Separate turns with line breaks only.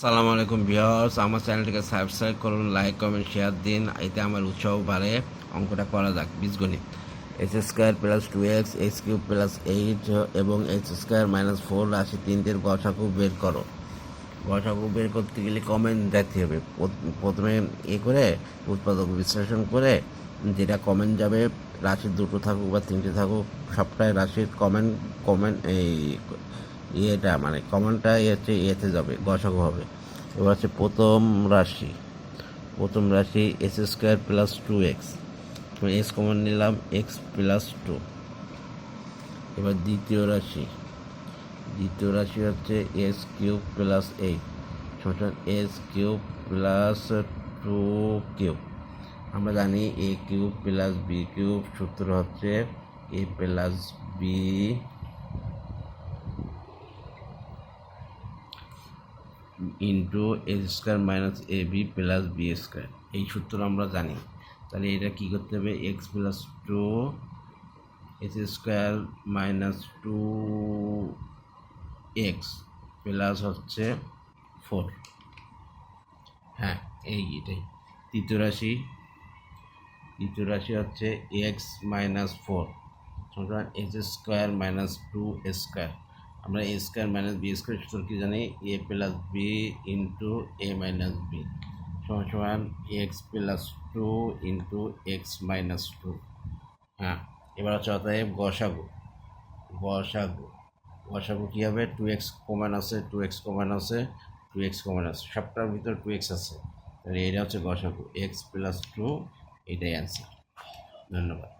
সালাম আলাইকুম ভিউয়ার্স, আমার চ্যানেলটিকে সাবস্ক্রাইব করুন লাইক কমেন্ট শেয়ার দিন। এতে আমার উৎসাহ বাড়ে। অঙ্কটা করা যাক, বীজগণিত। X square plus two x x cube plus eight এবং এক্স স্কোয়ার মাইনাস ফোর রাশি তিনটের গসাগু বের করো। গসাগু বের করতে গেলে কমেন্ট দেখতে হবে। প্রথ- প্রথমে এ করে, উৎপাদক বিশ্লেষণ করে, যেটা কমেন্ট যাবে রাশির দুটো থাকুক বা তিনটে থাকুক, সবটাই রাশির কমেন্ট কমেন্ট এই ইয়েটা মানে কমনটা হচ্ছে ইয়েতে যাবে গসক হবে। এবার হচ্ছে প্রথম রাশি। প্রথম রাশি x square plus two x. X common নিলাম, এক্স প্লাস টু। এবার দ্বিতীয় রাশি। দ্বিতীয় রাশি হচ্ছে এস কিউব প্লাস এইট। সমান x cube plus two cube. আমরা জানি a cube plus b cube, সূত্র হচ্ছে a plus b into a square minus a b plus b square এই সূত্র আমরা জানি। তাহলে এটা কী করতে হবে? X plus two x square minus two x plus হচ্ছে ফোর হ্যাঁ এই এটাই। তৃতীয় রাশি। তৃতীয় রাশি হচ্ছে এক্স মাইনাস ফোর সুতরাং x square minus two square আমরা a square minus b square সূত্র কি জানি? A plus b into a minus b. সমান সমান x plus two into x minus two. হ্যাঁ এবার হচ্ছে অতএব গসাগু গসাগু গসাগু কী হবে? টু এক্স কমান আছে, টু এক্স কমান আছে, টু এক্স কমান আছে। সবটার ভিতরে টু এক্স আছে। তাহলে এটা হচ্ছে গসাগু এক্স প্লাস টু, এটাই অ্যান্সার ধন্যবাদ।